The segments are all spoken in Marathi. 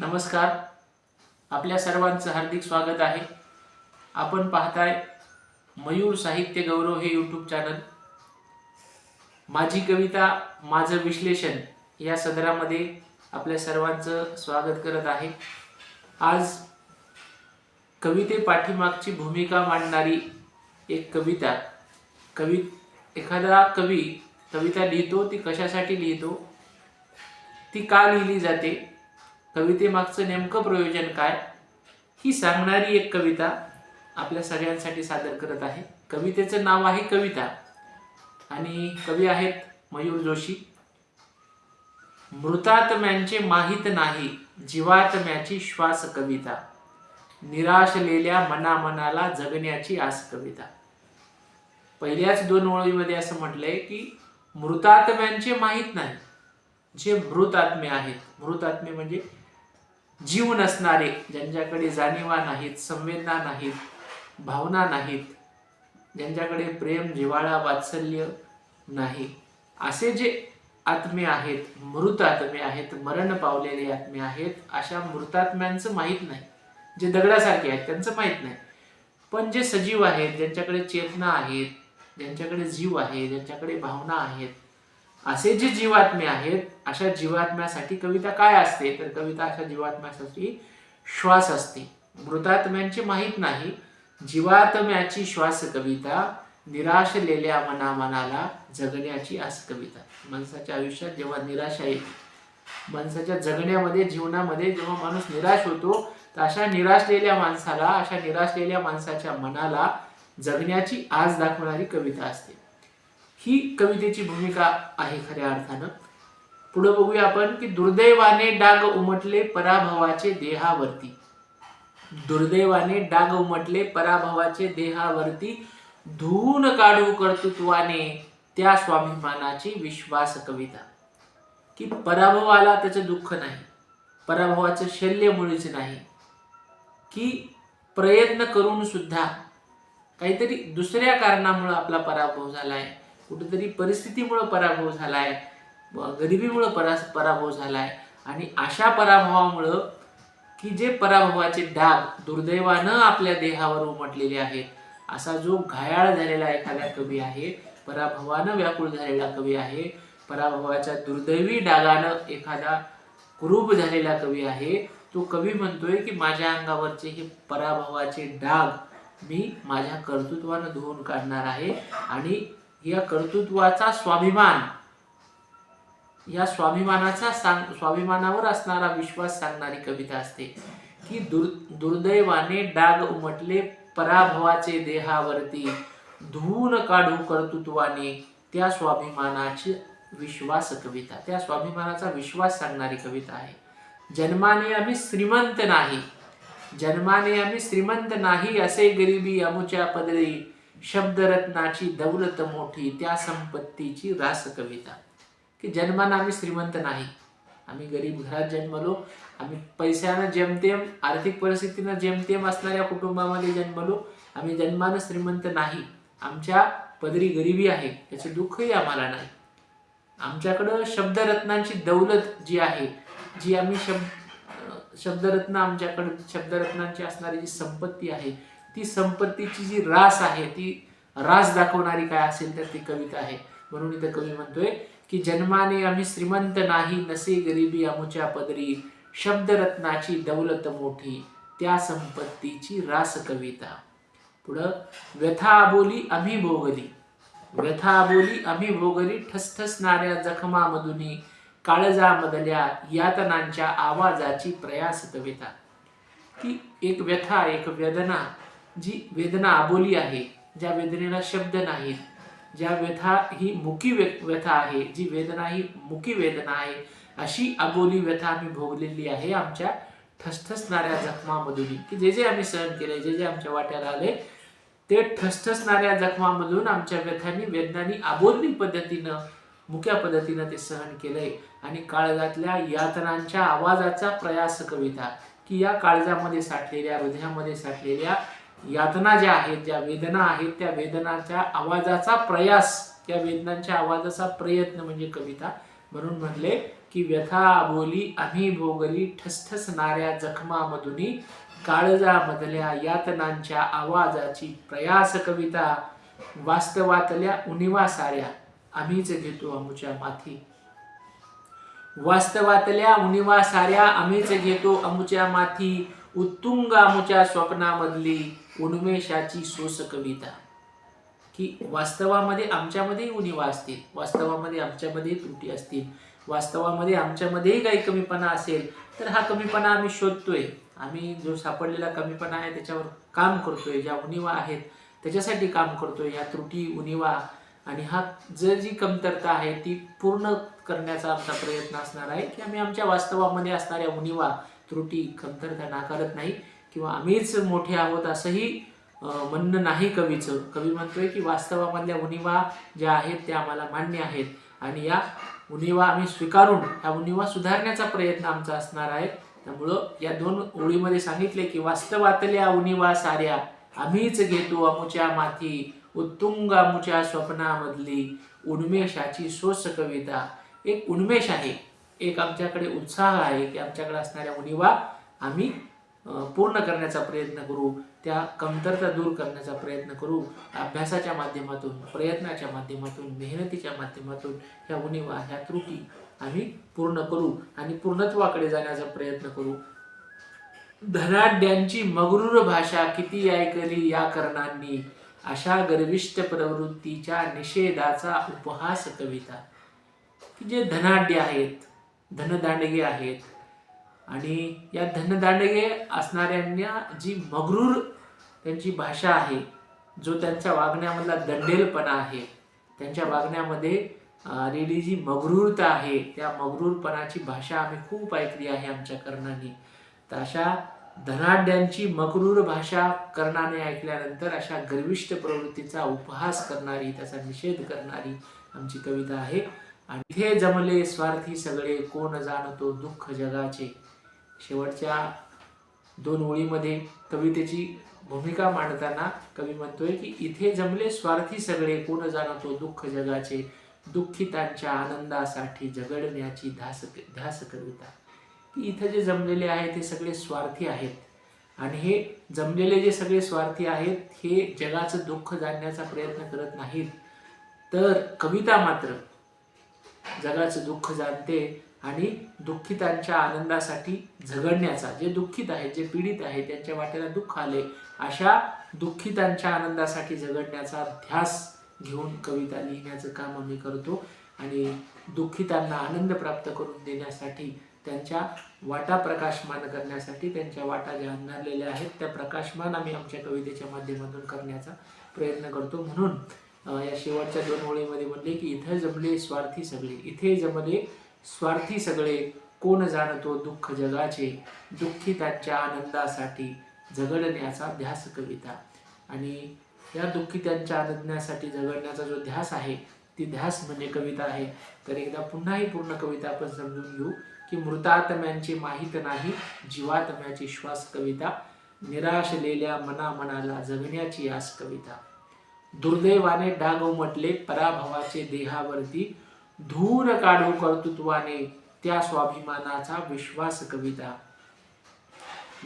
नमस्कार. आपल्या सर्वांचं हार्दिक स्वागत आहे. आपण पाहताय मयूर साहित्य गौरव हे यूट्यूब चॅनल माझी कविता माझं विश्लेषण या सदरामध्ये आपल्या सर्वांचं स्वागत करत आहे. आज कविते पाठीमागची भूमिका मांडणारी एक कविता. कवी एखादा कवी कविता लिहितो ती कशासाठी लिहितो? ती का लिहिली जाते? कवितेमागचं नेमकं प्रयोजन काय? ही सांगणारी एक कविता आपल्या सगळ्यांसाठी सादर करत आहे. कवितेचं नाव आहे कविता. आणि कवी आहेत मयूर जोशी. मृतात्म्यांचे माहीत नाही जीवात्म्याची श्वास कविता. निराशलेल्या मनामनाला जगण्याची आस कविता. पहिल्याच दोन ओळीमध्ये असं म्हटलंय की मृतात्म्यांचे माहीत नाही. जे मृत आत्मे आहेत. मृत आत्मे म्हणजे जीव नसणारे ज्यांच्याकडे जाणीवा नाहीत संवेदना नाहीत भावना नाहीत ज्यांच्याकडे प्रेम जिवाळा वात्सल्य नाही. असे जे आत्मे आहेत मृत आत्मे आहेत मरण पावलेले आत्मे आहेत अशा मृतात्म्यांचं माहीत नाही. जे दगडासारखे आहेत त्यांचं माहीत नाही. पण जे सजीव आहेत ज्यांच्याकडे चेतना आहेत ज्यांच्याकडे जीव आहे ज्यांच्याकडे भावना आहेत असे जे जीवात्मे आहेत अशा जीवात्म्यासाठी कविता काय असते? तर कविता अशा जीवात्म्यासाठी श्वास असते. मृतात्म्यांची माहीत नाही. जीवात्म्याची श्वास कविता निराशलेल्या मनामनाला जगण्याची अस कविता. माणसाच्या आयुष्यात जेव्हा निराशा येते माणसाच्या जगण्यामध्ये जीवनामध्ये जेव्हा माणूस निराश होतो तर अशा निराशलेल्या माणसाला अशा निराशलेल्या माणसाच्या मनाला जगण्याची आज दाखवणारी कविता असते. ही कवितेची भूमिका आहे खऱ्या अर्थानं. पुढे बघूया आपण की दुर्दैवाने डाग उमटले पराभवाचे देहावरती. दुर्दैवाने डाग उमटले पराभवाचे देहावरती. धुवून काढू कर्तृत्वाने त्या स्वाभिमानाची विश्वास कविता. की पराभव आला त्याचं दुःख नाही पराभवाचं शल्य मुळीच नाही. की प्रयत्न करून सुद्धा काहीतरी दुसऱ्या कारणामुळं आपला पराभव झाला आहे कुठेतरी परिस्थितीमुळं पराभव झाला आहे गरिबीमुळं परा पराभव झाला आहे आणि अशा पराभवामुळं की जे पराभवाचे डाग दुर्दैवानं आपल्या देहावर उमटलेले आहेत असा जो घायाळ झालेला एखादा कवी आहे पराभवानं व्याकुळ झालेला कवी आहे पराभवाच्या दुर्दैवी डागानं एखादा कुरूप झालेला कवी आहे तो कवी म्हणतोय की माझ्या अंगावरचे हे पराभवाचे डाग मी माझ्या कर्तृत्वानं धुवून काढणार आहे आणि या कर्तृत्वाचा स्वाभिमान या स्वाभिमानाचा सांग स्वाभिमानावर असणारा विश्वास सांगणारी कविता असते. की दुर् दुर्दैवाने डाग उमटले पराभवाचे देहावरती. धुवून काढू कर्तृत्वाने त्या स्वाभिमानाची विश्वास कविता त्या स्वाभिमानाचा विश्वास सांगणारी कविता आहे. जन्माने आम्ही श्रीमंत नाही जन्माने आम्ही श्रीमंत नाही असे गरिबी अमुच्या पदरी. शब्दरत्नाची दौलत मोठी त्या संपत्तीची रास कविता. की जन्मानं आम्ही श्रीमंत नाही. आम्ही गरीब घरात जन्मलो आम्ही पैशानं जेमतेम आर्थिक परिस्थितीनं जेमतेम असणाऱ्या कुटुंबामध्ये जन्मलो आम्ही जन्मानं श्रीमंत नाही. आमच्या पदरी गरिबी आहे त्याचे दुःखही आम्हाला नाही. आमच्याकडं शब्दरत्नांची दौलत जी आहे जी आम्ही शब्द शब्दरत्न आमच्याकडे शब्दरत्नांची असणारी जी संपत्ती आहे ती संपत्तीची जी रास आहे ती रास दाखवणारी काय असेल तर ती कविता आहे. म्हणून इथं कवी म्हणतोय की जन्माने आम्ही श्रीमंत नाही नसे गरिबी अमुच्या पदरी. शब्दरत्नाची दौलत मोठी त्या संपत्तीची रास कविता. पुढं व्यथा बोली आम्ही भोगली. व्यथा बोली आम्ही भोगली ठसठसणाऱ्या जखमामधुनी काळजामधल्या यातनांच्या आवाजाची प्रयास कविता. ती एक व्यथा एक वेदना जी वेदना अबोली आहे ज्या वेदनेला शब्द नाहीत ज्या व्यथा ही मुकी व्य व्यथा आहे जी वेदना ही मुकी वेदना आहे अशी अबोली व्यथा आम्ही भोगलेली आहे आमच्या ठसठसणाऱ्या जखमामधून. की जे जे आम्ही सहन केले जे जे आमच्या वाट्याला आले ते ठसठसणाऱ्या जखमामधून आमच्या व्यथांनी वेदनांनी अबोलनी पद्धतीनं मुख्या पद्धतीनं ते सहन केलंय. आणि काळजातल्या यातनांच्या आवाजाचा प्रयास कविता की या काळजामध्ये साठलेल्या हृदयामध्ये साठलेल्या यातना ज्या आहेत ज्या वेदना आहेत त्या वेदनाच्या आवाजाचा प्रयास त्या वेदनांच्या आवाजाचा प्रयत्न म्हणजे कविता. म्हणून म्हटले की व्यथा बोली आम्ही भोगली ठसठसणाऱ्या जखमामधुनी काळजा मधल्या यातनांच्या आवाजाची प्रयास कविता. वास्तवातल्या उणिवा साऱ्या आम्हीच घेतो अमुच्या माथी. वास्तवातल्या उणिवा साऱ्या आम्हीच घेतो अमुच्या माथी. उत्तुंग अमुच्या स्वप्नामधली उन्मेषाची सोस कविता की वास्तवामध्ये आमच्यामध्येही उणिवा असतील वास्तवामध्ये आमच्यामध्येही त्रुटी असतील वास्तवामध्ये आमच्यामध्येही काही कमीपणा असेल तर हा कमीपणा आम्ही शोधतोय. आम्ही जो सापडलेला कमीपणा आहे त्याच्यावर काम करतोय ज्या उणिवा आहेत त्याच्यासाठी काम करतोय या त्रुटी उणिवा. आणि हा जर जी कमतरता आहे ती पूर्ण करण्याचा आमचा प्रयत्न असणार आहे की आम्ही आमच्या वास्तवामध्ये असणाऱ्या उणिवा त्रुटी कमतरता नाकारत नाही. किंवा आम्हीच मोठे आहोत असंही म्हणणं नाही कवीचं. कवी म्हणतोय की वास्तवामधल्या उणिवा ज्या आहेत त्या आम्हाला मान्य आहेत. आणि या उणिवा आम्ही स्वीकारून ह्या उणिवा सुधारण्याचा प्रयत्न आमचा असणार आहे. त्यामुळं या दोन ओळीमध्ये सांगितले की वास्तवातल्या उणिवा साऱ्या आम्हीच घेतो अमुच्या माथी उत्तुंग अमुच्या स्वप्नामधली उन्मेषाची सोस कविता. एक उन्मेष आहे. एक आमच्याकडे उत्साह आहे की आमच्याकडे असणाऱ्या उणिवा आम्ही पूर्ण करण्याचा प्रयत्न करू त्या कमतरता दूर करण्याचा प्रयत्न करू अभ्यासाच्या माध्यमातून प्रयत्नाच्या माध्यमातून मेहनतीच्या माध्यमातून ह्या उणीवा ह्या त्रुटी आम्ही पूर्ण करू आणि पूर्णत्वाकडे जाण्याचा प्रयत्न करू. धनाढ्यांची मगरूर भाषा किती ऐकली या कर्णांनी? अशा गर्विष्ट प्रवृत्तीच्या निषेधाचा उपहास कविता. की जे धनाढ्य आहेत धनदांडगे आहेत आणि या धनदांडगे असणाऱ्यांना जी मगरूर त्यांची भाषा आहे जो त्यांच्या वागण्यामधला दंडेलपणा आहे त्यांच्या वागण्यामध्ये आलेली जी मगरूरता आहे त्या मगरूरपणाची भाषा आम्ही खूप ऐकली आहे आमच्या कर्णाने. तर अशा धनाढ्यांची मगरूर भाषा कर्णाने ऐकल्यानंतर अशा गर्विष्ठ प्रवृत्तीचा उपहास करणारी त्याचा निषेध करणारी आमची कविता आहे. आणि इथे जमले स्वार्थी सगळे कोण जाणतो दुःख जगाचे? शेवटच्या दोन ओळीमध्ये कवितेची भूमिका मांडताना कवी म्हणतोय की इथे जमले स्वार्थी सगळे कोण जाणतो दुःख जगाचे? दुःखितांच्या आनंदासाठी झगडण्याची ध्यास ध्यास कविता की इथं जे जमलेले आहेत ते सगळे स्वार्थी आहेत. आणि हे जमलेले जे सगळे स्वार्थी आहेत हे जगाचं दुःख जाणण्याचा प्रयत्न करत नाहीत. तर कविता मात्र जगाचं दुःख जाणते आणि दुःखितांच्या आनंदासाठी झगडण्याचा जे दुःखित आहेत जे पीडित आहेत त्यांच्या वाट्याला दुःख आले अशा दुःखितांच्या आनंदासाठी झगडण्याचा ध्यास घेऊन कविता लिहिण्याचं काम आम्ही करतो. आणि दुःखितांना आनंद प्राप्त करून देण्यासाठी त्यांच्या वाटा प्रकाशमान करण्यासाठी त्यांच्या वाटा ज्या अंधारलेल्या आहेत त्या प्रकाशमान आम्ही आमच्या कवितेच्या माध्यमातून करण्याचा प्रयत्न करतो. म्हणून या शेवटच्या दोन ओळीमध्ये म्हणले की इथं जमले स्वार्थी सगळे. इथे जमले स्वार्थी सगळे कोण जाणतो दुःख जगाचे दुःखितांच्या आनंदासाठी झगडण्याचा ध्यास कविता. आणि या दुःखितांच्या आनंदासाठी झगडण्याचा जो ध्यास आहे ती ध्यास म्हणजे कविता आहे. तर एकदा पुन्हा ही पूर्ण कविता आपण समजून घेऊ की मृतात्म्यांचे माहीत नाही जीवात्म्याची श्वास कविता निराशलेल्या मना मनाला जगण्याची आस कविता. दुर्दैवाने डाग उमटले पराभवाचे देहावरती धूर काढू कर्तृत्वाने त्या स्वाभिमानाचा विश्वास कविता.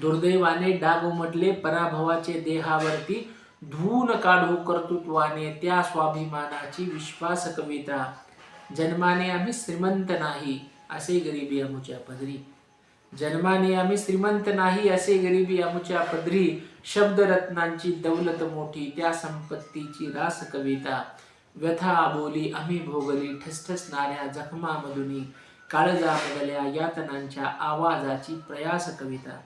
दुर्दैवाने डाग उमटले पराभवाचे देहावरती धून काढू कर्तृत्वाने त्या स्वाभिमानाची विश्वास कविता. जन्माने आम्ही श्रीमंत नाही असे गरिबी अमुच्या पदरी. जन्माने आम्ही श्रीमंत नाही असे गरिबी अमुच्या पदरी. शब्दरत्नांची दौलत मोठी त्या संपत्तीची रास कविता. व्यथा बोली आम्ही भोगली ठसठसणाऱ्या जखमामधुनी काळजा बदल्या यातनांच्या आवाजाची प्रयास कविता.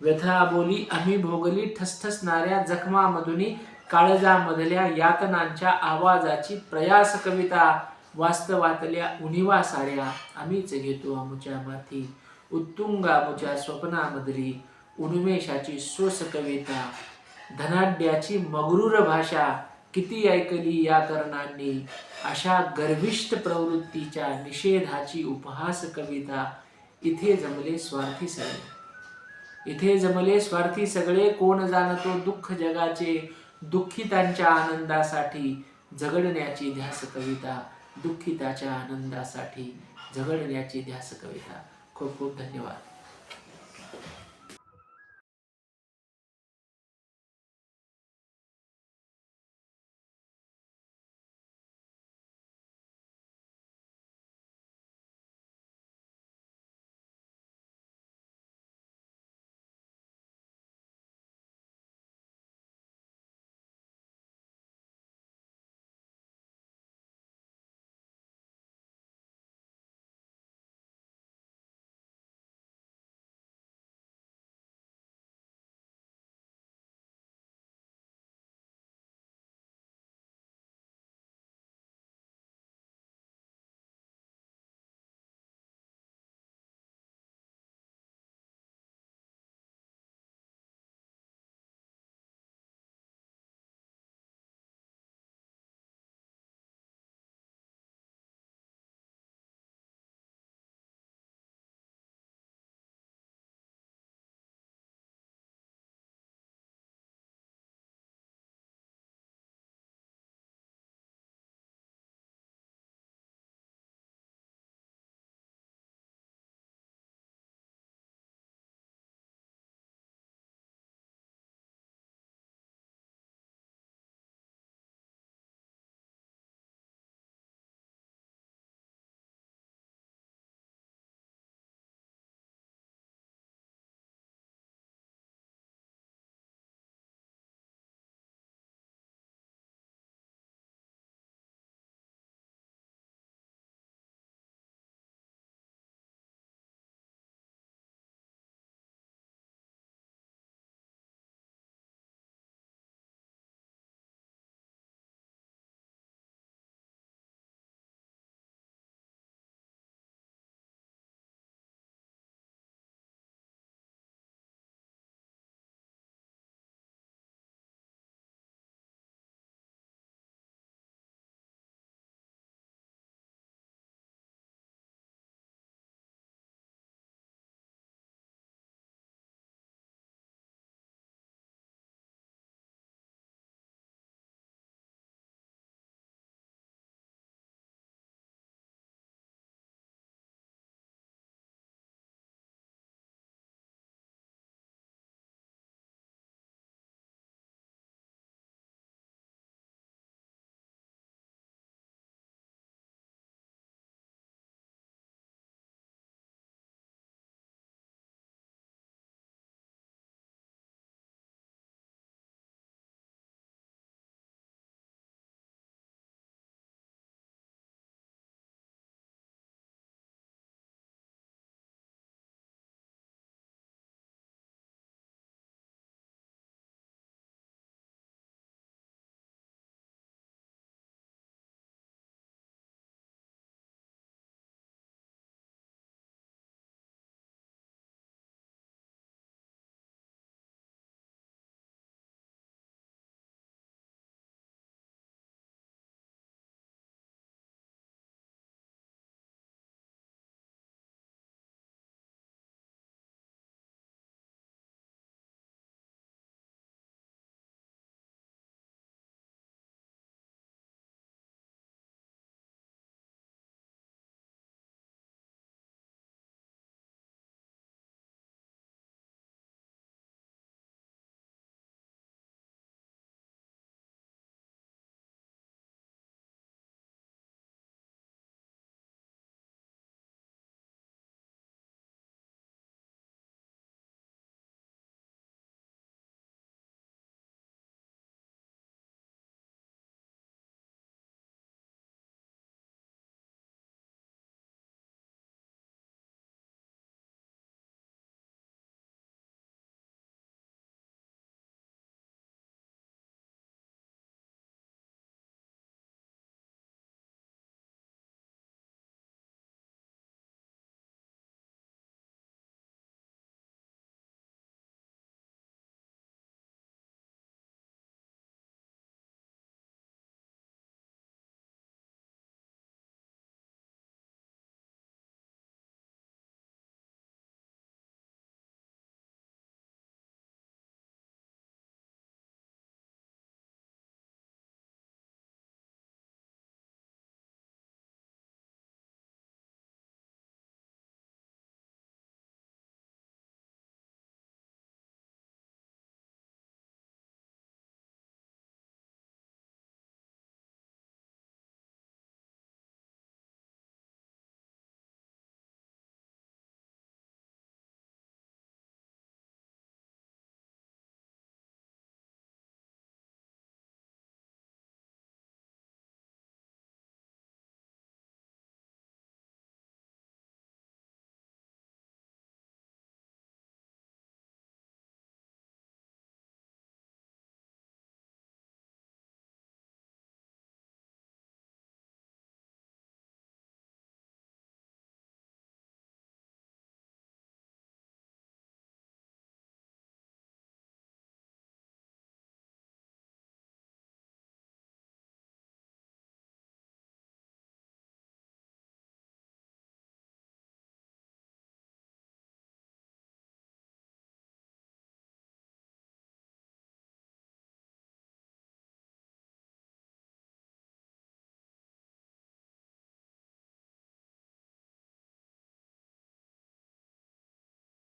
व्यथा बोली आम्ही भोगली ठसठसणाऱ्या जखमामधुनी काळजामधल्या यातनांच्या आवाजाची प्रयास कविता. वास्तवातल्या उणिवा साऱ्या आम्हीच घेतो आमुच्या माथी. उत्तुंगामुच्या स्वप्नामधली उन्मेषाची सोस कविता. धनाढ्याची मगरूर भाषा. किती ऐकली या करणांनी अशा गर्विष्ठ प्रवृत्तीच्या निषेधाची उपहास कविता इथे जमले स्वार्थी सगळे. इथे जमले स्वार्थी सगळे कोण जाणतो दुःख जगाचे दुःखितांच्या आनंदासाठी झगडण्याची ध्यास कविता दुःखिताच्या आनंदासाठी झगडण्याची ध्यास कविता. खूप खूप धन्यवाद.